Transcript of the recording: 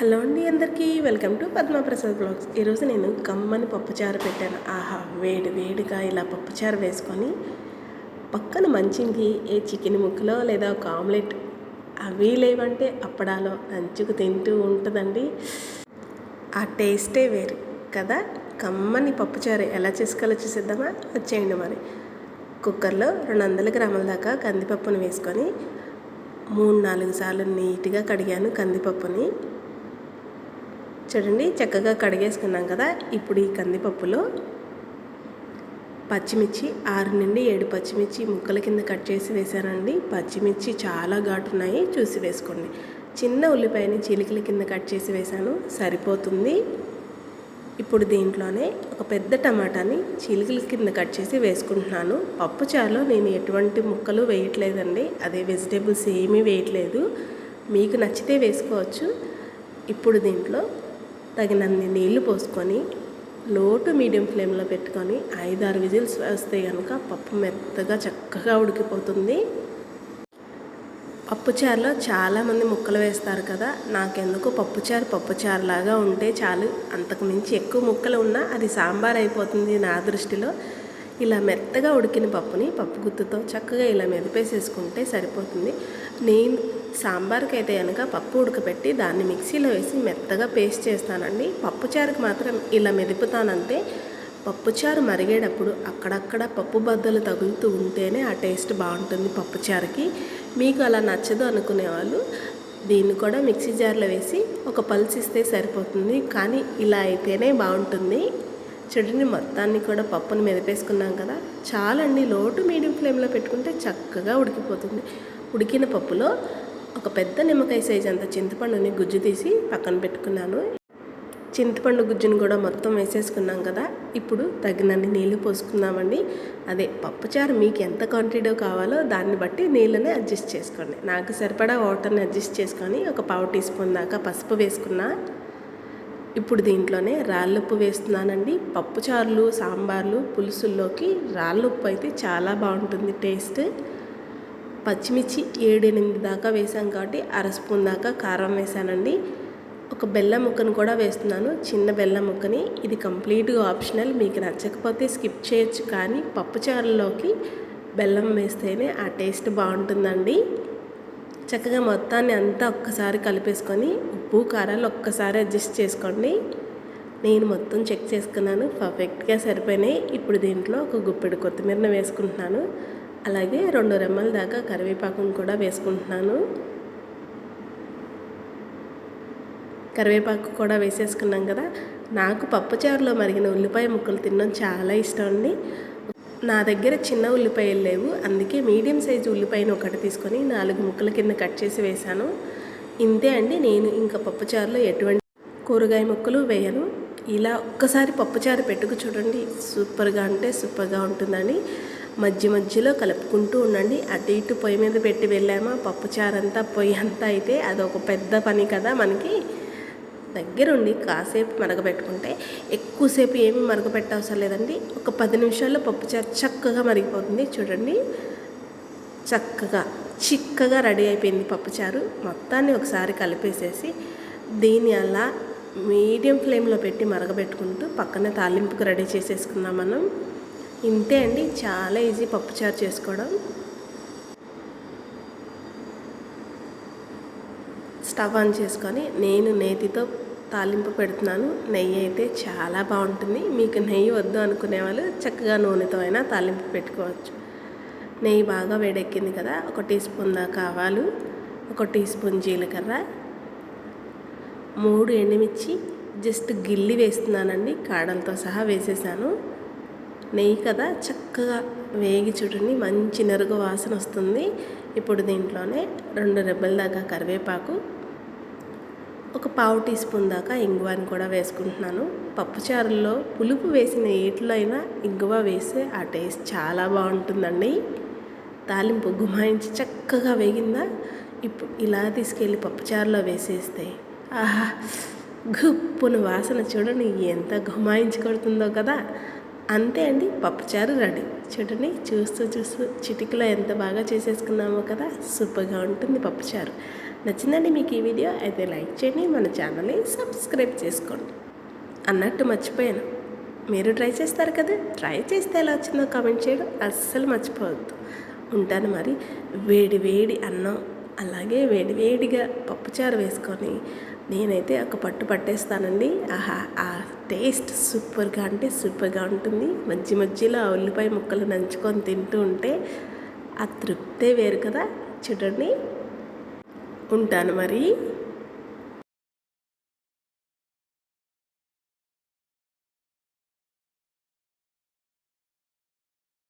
Hello అండి అందరికీ welcome to Padma Prasad blogs. ఈరోజు నేను కమ్మని పప్పుచారు పెట్టాను. ఆహా వేడి వేడిగా ఇలా పప్పుచారు వేసుకొని పక్కన మంచికి ఏ చికెన్ ముక్కలో లేదా ఒక ఆమ్లెట్ అవి లేవంటే అప్పడాలో నంచుకు తింటూ ఉంటుందండి. ఆ టేస్టే వేరు కదా? కమ్మని పప్పుచారు ఎలా చేసుకోవాలో చూసేద్దామా? వచ్చేయండి మరి. కుక్కర్లో రెండు వందల గ్రాముల దాకా కందిపప్పును వేసుకొని మూడు నాలుగు సార్లు నీట్గా కడిగాను కందిపప్పుని. చూడండి చక్కగా కడిగేసుకున్నాం కదా. ఇప్పుడు ఈ కందిపప్పులో పచ్చిమిర్చి ఆరు నుండి ఏడు పచ్చిమిర్చి ముక్కల కింద కట్ చేసి వేసానండి పచ్చిమిర్చి చాలా ఘాటున్నాయి చూసి వేసుకోండి. చిన్న ఉల్లిపాయని చిలికల కింద కట్ చేసి వేసాను సరిపోతుంది. ఇప్పుడు దీంట్లోనే ఒక పెద్ద టమాటాని చిలికల కింద కట్ చేసి వేసుకుంటున్నాను. పప్పు చారులో నేను ఎటువంటి ముక్కలు వేయట్లేదండి అదే వెజిటేబుల్స్ ఏమీ వేయట్లేదు. మీకు నచ్చితే వేసుకోవచ్చు. ఇప్పుడు దీంట్లో తగినన్ని నీళ్ళు పోసుకొని లోటు మీడియం ఫ్లేమ్లో పెట్టుకొని ఐదారు విజిల్స్ వేస్తే కనుక పప్పు మెత్తగా చక్కగా ఉడికిపోతుంది. పప్పుచారులో చాలామంది ముక్కలు వేస్తారు కదా నాకెందుకు పప్పుచారు పప్పుచారు లాగా ఉంటే చాలు. అంతకు మించి ఎక్కువ ముక్కలు ఉన్నా అది సాంబార్ అయిపోతుంది నా దృష్టిలో. ఇలా మెత్తగా ఉడికిన పప్పుని పప్పు గుత్తుతో చక్కగా ఇలా మెదిపేసేసుకుంటే సరిపోతుంది. నేను సాంబార్కి అయితే కనుక పప్పు ఉడకబెట్టి దాన్ని మిక్సీలో వేసి మెత్తగా పేస్ట్ చేస్తానండి. పప్పుచారుకి మాత్రం ఇలా మెదుపుతానంటే పప్పుచారు మరిగేటప్పుడు అక్కడక్కడ పప్పు బద్దలు తగులుతూ ఉంటేనే ఆ టేస్ట్ బాగుంటుంది పప్పుచారుకి మీకు అలా నచ్చదు అనుకునే వాళ్ళు దీన్ని కూడా మిక్సీ జార్లో వేసి ఒక పల్సిస్తే సరిపోతుంది. కానీ ఇలా అయితేనే బాగుంటుంది. చెడుని మొత్తాన్ని కూడా పప్పును మెదిపేసుకున్నాం కదా. చాలండి లోటు మీడియం ఫ్లేమ్లో పెట్టుకుంటే చక్కగా ఉడికిపోతుంది. ఉడికిన పప్పులో ఒక పెద్ద నిమ్మకాయ సైజ్ అంత చింతపండుని గుజ్జు తీసి పక్కన పెట్టుకున్నాను. చింతపండు గుజ్జును కూడా మొత్తం వేసేసుకున్నాం కదా. ఇప్పుడు తగినన్ని నీళ్ళు పోసుకుందామండి. అదే పప్పుచారు మీకు ఎంత క్వాంటిటీ కావాలో దాన్ని బట్టి నీళ్ళని అడ్జస్ట్ చేసుకోండి. నాకు సరిపడా వాటర్ని అడ్జస్ట్ చేసుకొని ఒక పావు టీ స్పూన్ దాకా పసుపు వేసుకున్నా. ఇప్పుడు దీంట్లోనే రాళ్ళుప్పు వేస్తున్నానండి. పప్పుచారులు సాంబార్లు పులుసుల్లోకి రాళ్ళుప్పు అయితే చాలా బాగుంటుంది టేస్ట్. పచ్చిమిర్చి ఏడెనిమిది దాకా వేసాం కాబట్టి అర స్పూన్ దాకా కారం వేసానండి ఒక బెల్లం ముక్కను కూడా వేస్తున్నాను. చిన్న బెల్లం ముక్కని. ఇది కంప్లీట్గా ఆప్షనల్. మీకు నచ్చకపోతే స్కిప్ చేయొచ్చు కానీ పప్పుచారులోకి బెల్లం వేస్తేనే ఆ టేస్ట్ బాగుంటుందండి. చక్కగా మొత్తాన్ని అంతా ఒక్కసారి కలిపేసుకొని ఉప్పు కారాలు ఒక్కసారి అడ్జస్ట్ చేసుకోండి. నేను మొత్తం చెక్ చేసుకున్నాను. పర్ఫెక్ట్గా సరిపోయినాయి. ఇప్పుడు దీంట్లో ఒక గుప్పెడు కొత్తిమీరను వేసుకుంటున్నాను. అలాగే రెండు రెమ్మల దాకా కరివేపాకును కూడా వేసుకుంటున్నాను. కరివేపాకు కూడా వేసేసుకున్నాం కదా. నాకు పప్పుచారులో మరిగిన ఉల్లిపాయ ముక్కలు తినడం చాలా ఇష్టం అండి. నా దగ్గర చిన్న ఉల్లిపాయలు లేవు. అందుకే మీడియం సైజు ఉల్లిపాయను ఒకటి తీసుకొని నాలుగు ముక్కల కింద కట్ చేసి వేశాను. ఇంతే అండి. నేను ఇంకా పప్పుచారులో ఎటువంటి కూరగాయ ముక్కలు వేయను. ఇలా ఒక్కసారి పప్పుచారు పెట్టుకు చూడండి. సూపర్గా అంటే సూపర్గా ఉంటుందని మధ్య మధ్యలో కలుపుకుంటూ ఉండండి. అటు ఇటు పొయ్యి మీద పెట్టి వెళ్ళామా? పప్పుచారంతా పొయ్యి అంతా అయితే అదొక పెద్ద పని కదా మనకి. దగ్గరుండి కాసేపు మరగబెట్టుకుంటే ఎక్కువసేపు ఏమి మరగబెట్టవసరం లేదండి. ఒక పది నిమిషాల్లో పప్పుచారు చక్కగా మరిగిపోతుంది. చూడండి. చక్కగా చిక్కగా రెడీ అయిపోయింది పప్పుచారు మొత్తాన్ని ఒకసారి కలిపేసేసి దీన్ని అలా మీడియం ఫ్లేమ్లో పెట్టి మరగబెట్టుకుంటూ పక్కన తాలింపుకు రెడీ చేసేసుకున్నాం మనం. ఇంతే అండి. చాలా ఈజీ పప్పుచారు చేసుకోవడం. స్టవ్ ఆన్ చేసుకొని నేను నేతితో తాలింపు పెడుతున్నాను. నెయ్యి అయితే చాలా బాగుంటుంది. మీకు నెయ్యి వద్దు అనుకునే వాళ్ళు చక్కగా నూనెతో అయినా తాలింపు పెట్టుకోవచ్చు. నెయ్యి బాగా వేడెక్కింది కదా ఒక టీ స్పూన్ దాకా ఆవాలు ఒక టీ స్పూన్ జీలకర్ర మూడు ఎండుమిర్చి జస్ట్ గిల్లి వేస్తున్నానండి కాడలతో సహా వేసేసాను. నెయ్యి కదా చక్కగా వేగి చూడండి మంచి నరుగు వాసన వస్తుంది. ఇప్పుడు దీంట్లోనే రెండు రెబ్బల దాకా కరివేపాకు ఒక పావు టీ స్పూన్ దాకా ఇంగువాని కూడా వేసుకుంటున్నాను. పప్పుచారుల్లో పులుపు వేసిన ఏట్లో అయినా ఇంగువ వేస్తే ఆ టేస్ట్ చాలా బాగుంటుందండి. తాలింపు గుమాయించి చక్కగా వేగిందా? ఇప్పుడు ఇలా తీసుకెళ్ళి పప్పుచారులో వేసేస్తే ఆహా! గుప్పున వాసన చూడండి ఎంత గుమాయించి కొడుతుందో కదా! అంతే అండి పప్పుచారు రెడీ. చూడండి చూస్తూ చూస్తూ చిటికలో ఎంత బాగా చేసేసుకున్నామో కదా సూపర్గా ఉంటుంది పప్పుచారు నచ్చిందండి మీకు ఈ వీడియో అయితే లైక్ చేయండి మన ఛానల్ని సబ్స్క్రైబ్ చేసుకోండి. అన్నట్టు మర్చిపోయాను. మీరు ట్రై చేస్తారు కదా ట్రై చేస్తే ఎలా వచ్చిందో కామెంట్ చేయడం అస్సలు మర్చిపోవద్దు. ఉంటాను మరి వేడి వేడి అన్నం అలాగే వేడి వేడిగా పప్పుచారు వేసుకొని నేనైతే ఒక పట్టు పట్టేస్తానండి. ఆహా ఆ టేస్ట్ సూపర్గా అంటే సూపర్గా ఉంటుంది. మధ్య మధ్యలో ఆ ఉల్లిపాయ ముక్కలు నంచుకొని తింటూ ఉంటే ఆ తృప్తే వేరు కదా. చూడండి. ఉంటాను మరి.